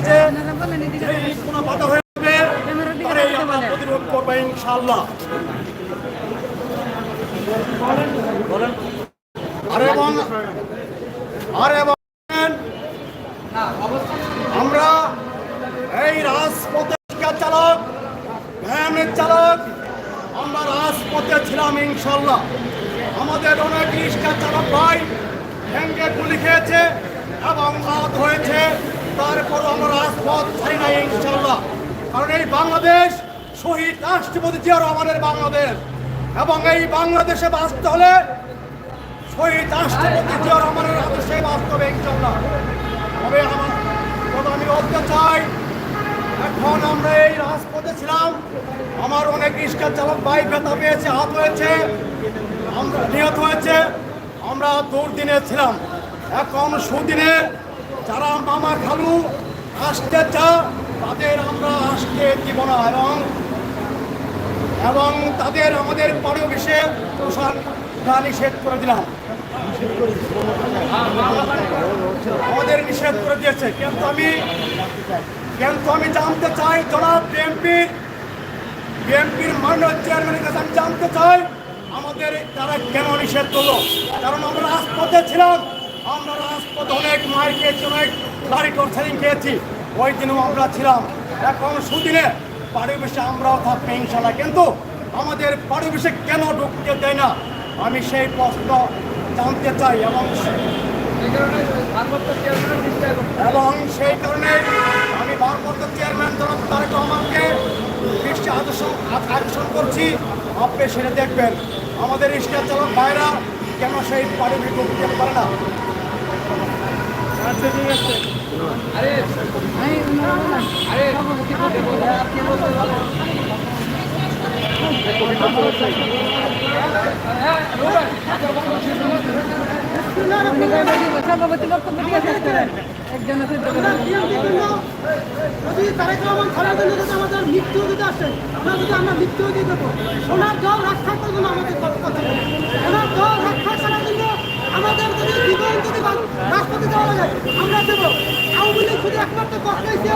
কাজে আমরা প্রতিরোধ করব ইনশাল্লাহ আর এবং আর এবং আমরা এই রাজপথে চালক, ভ্যানের চালক, আমরা রাজপথে ছিলাম ইনশাল্লাহ। আমাদের অনেক রিক্সা চালক ভাই ভ্যাঙ্গে গুলি খেয়েছে এবং আহত হয়েছে। তারপর আমরা রাজপথ ছাড়ি নাই ইনশাল্লাহ কারণ এই বাংলাদেশ শহীদ রাষ্ট্রপতি জিয়া রহমানের বাংলাদেশ। এবং এই বাংলাদেশে বাঁচতে হলে শহীদ রাষ্ট্রপতি জিয়া রহমানের আদর্শে বাঁচতে হবে ইনশাল্লাহ তবে আমার তবে আমি বলতে চাই, এখন আমরা এই রাজপথে ছিলাম। আমার অনেক রিক্সা চালক বাইক ব্যথা পেয়েছে, হাত হয়েছে, আমরা নিহত হয়েছে, আমরা দুর্দিনে ছিলাম। এখন সুদিনে যারা মামা খালু আসতে চা তাদের আমরা আসতে দিব না। এবং এবং তাদের আমাদের পরিবেশে তুষার নিষেধ করে দিলাম। আমাদের নিষেধ করে দিয়েছে। কিন্তু আমি কিন্তু আমি জানতে চাই, জনাব বিএনপির বিএনপির মাননীয় চেয়ারম্যানের কাছে আমি জানতে চাই, আমাদের তারা কেন নিষেধ করল? কারণ আমরা রাজপথে ছিলাম। অনেক মার খেয়েছি, অনেক গাড়ি টর্চারিং খেয়েছি। ওই দিনও আমরা ছিলাম। এখন সুদিনে পরিবেশে আমরাও থাকব ইনশাল্লাহ। কিন্তু আমাদের পরিবেশে কেন ঢুকতে দেয় না? আমি সেই প্রশ্ন জানতে চাই এবং এবং সেই কারণে আমি ভারপ্রাপ্ত চেয়ারম্যান জনাব তারেক রহমানকে দৃষ্টি আকর্ষণ আকর্ষণ করছি। আপনি সেটা দেখবেন। আমাদের রিক্সা চালক ভাইরা কেন সেই পাড়ি ঢুকতে পারে না? আমরা যদি তারেক যদি আমাদের মৃত্যু যদি আসে আমরা যদি আমরা মৃত্যু দিয়ে দেবো ওনার দল রক্ষা জন্য আমাদের কথা ওনার বা- রাষ্ট্রপতি দেওয়া লাগে আমরা দেবো। আওয়ামী লীগ শুধু একমাত্র পক্ষাইছে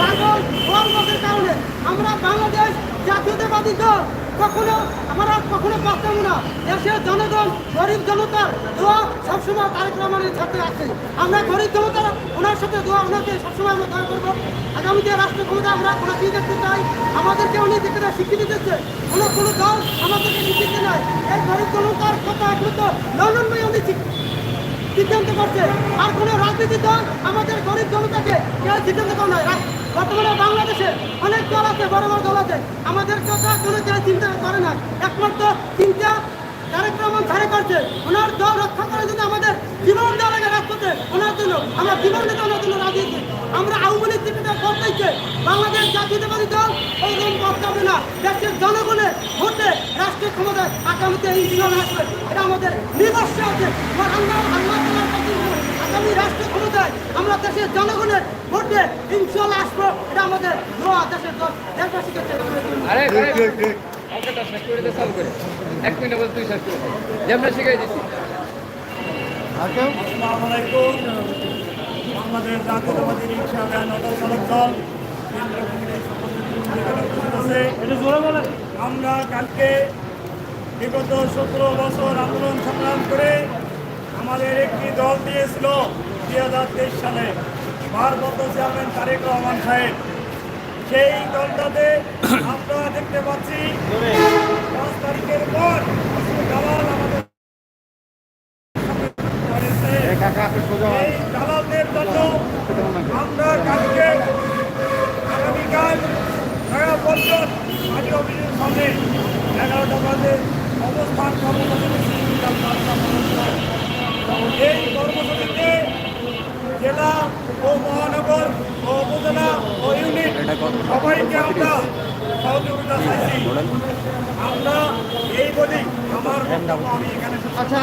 রাগল বর্মকের কারণে। আমরা বাংলাদেশ জাতীয়তাবাদী দল। কখনো আমরা কখনো পারতাম না। দেশের জনগণ, গরিব জনতার দোয়া সবসময় তারেক রহমানের সাথে আছে। আমরা গরিব জনতার, ওনার সাথে দোয়া, ওনাকে সবসময় আমরা দোয়া করব। আগামীতে রাষ্ট্র ক্ষমতা আমরা ওনাকে দেখতে চাই? আমাদেরকে উনি দেখতে স্বীকৃতি দিচ্ছে কোনো কোনো দল আমাদেরকে স্বীকৃতি নেয় এই গরিব জনতার কথা একমাত্র ভাই উনি স্বীকৃতি সিদ্ধান্ত করছে, আর কোনো রাজনীতি দল আমাদের গরিব জনতাকে কেউ সিদ্ধান্ত করে নয় বর্তমানে বাংলাদেশে অনেক দল আছে, বড় বড় দল আছে। আমাদের কথা কোনো কেউ চিন্তা করে না একমাত্র চিন্তা তারেক রহমান ধারে করছে ওনার দল রক্ষা করার জন্য আমাদের জীবন দেওয়া লাগে রাজপথে ওনার জন্য আমরা জীবন দিতে ওনার জন্য রাজি। আমরা আওয়ামী লীগ থেকে করতেছে বাংলাদেশ জাতীয়তাবাদী দল ওরকম করতে হবে না। দেশের জনগণের ভোটে রাষ্ট্রীয় ক্ষমতায় আগামীতে এই জীবন আসবে। এটা আমাদের নির্বাস্য আছে। আমার আল্লাহ আল্লাহ আগামী রাষ্ট্র ক্ষমতায় আমরা দেশের জনগণের ভোটে ইনশাল্লাহ আসব। এটা আমাদের দেশের দল দেশবাসীকে এক মিনিট বল তুই শেষ করে দে। আমরা শিখাই দিচ্ছি আসসালামু জাতীয়তাবাদী রিক্সা ভ্যান অটো চালক দল কেন্দ্র কমিটির সভাপতি উপস্থিত আছে। আমরা কালকে বিগত সতেরো বছর আন্দোলন সংগ্রাম করে আমাদের একটি দল দিয়েছিল দুই হাজার তেইশ সালে ভারপ্রাপ্ত চেয়ারম্যান তারেক রহমান সাহেব সেই দলটাতে আমরা দেখতে পাচ্ছি পাঁচ তারিখের পর কিছু দালাল আমাদের করেছে। এই দালালদের জন্য আমরা কালকে আগামীকাল সারা বছর পার্টি অফিসের সামনে এগারোটা বাজে অবস্থান এই কর্মসূচিতে জেলা ও মহানগর ও উপজেলা ও ইউনিট সবাইকে আমরা সহযোগিতা আমরা এই বলি আচ্ছা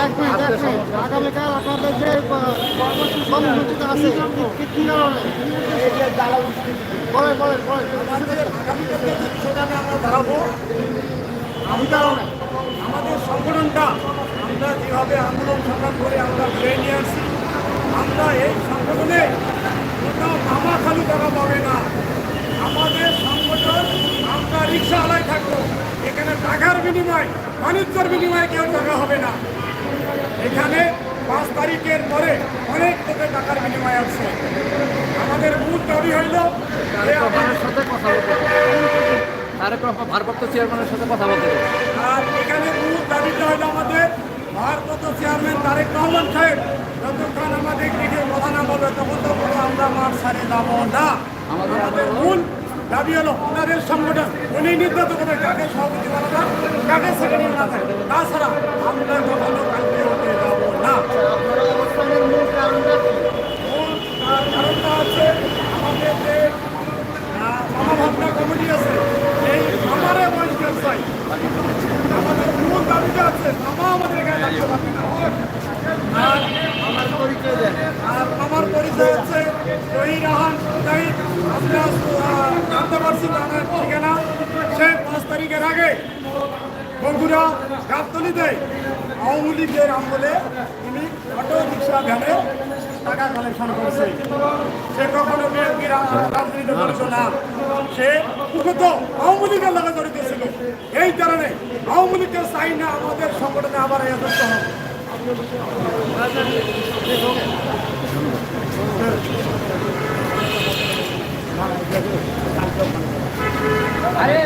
আগামীকাল যে আমাদের আমরা দাঁড়াবো আমাদের সংগঠনটা, আমরা যেভাবে আন্দোলন সংগ্রাম করে আমরা ফিরে নিয়ে আসছি, আমরা এই সংগঠনে কোথাও মামা খালু টাকা পাবে আমাদের সংগঠন আমরা রিক্সাওয়ালায় থাকব এখানে টাকার বিনিময় বাণিজ্যের বিনিময়ে কেউ টাকা হবে না। এখানে পাঁচ তারিখের পরে অনেক লোকে টাকার বিনিময় আছে আমাদের মূল দাবি হইল যে আমাদের সাথে কথা বলতে তারেক রহমান ভারপ্রাপ্ত চেয়ারম্যানের সাথে কথা বলতে আর এখানে মূল দাবিটা হইল আমাদের ভারপ্রাপ্ত চেয়ারম্যান তারেক রহমান সাহেব যতক্ষণ আমাদের এখানে কথা না বলবে তখন তো আমরা মার সারে যাব না। আমাদের- মূল দাবি হলো ওনাদের সংগঠন। উনি নির্ধারিত করে কাকে সভাপতি কাকে সেক্রেটারি বানাবেন তাছাড়া আমরা কখনো কালকে হতে যাব ভাবনা কমিটি আছে, এই চাই। আমাদের মূল দাবিটা আছে মামা আমাদের গায়ে না। আর আমার পরিচয় দেন আর আমার পরিচয় হচ্ছে জহির রাহান মুজাহিদ আমরা জানতে পারছি আমার ঠিকানা সে পাঁচ তারিখের আগে বগুড়া গাবতলিতে আওয়ামী লীগের আমলে তিনি অটো রিক্সা ভ্যানে টাকা কালেকশন করছে সে কখনো বিএনপির রাজনীতি করছে না সে মুখত আওয়ামী লীগের লগে জড়িত ছিল এই কারণে আওয়ামী লীগকে চাই না আমাদের সংগঠনে আবার একত্র হবে আরে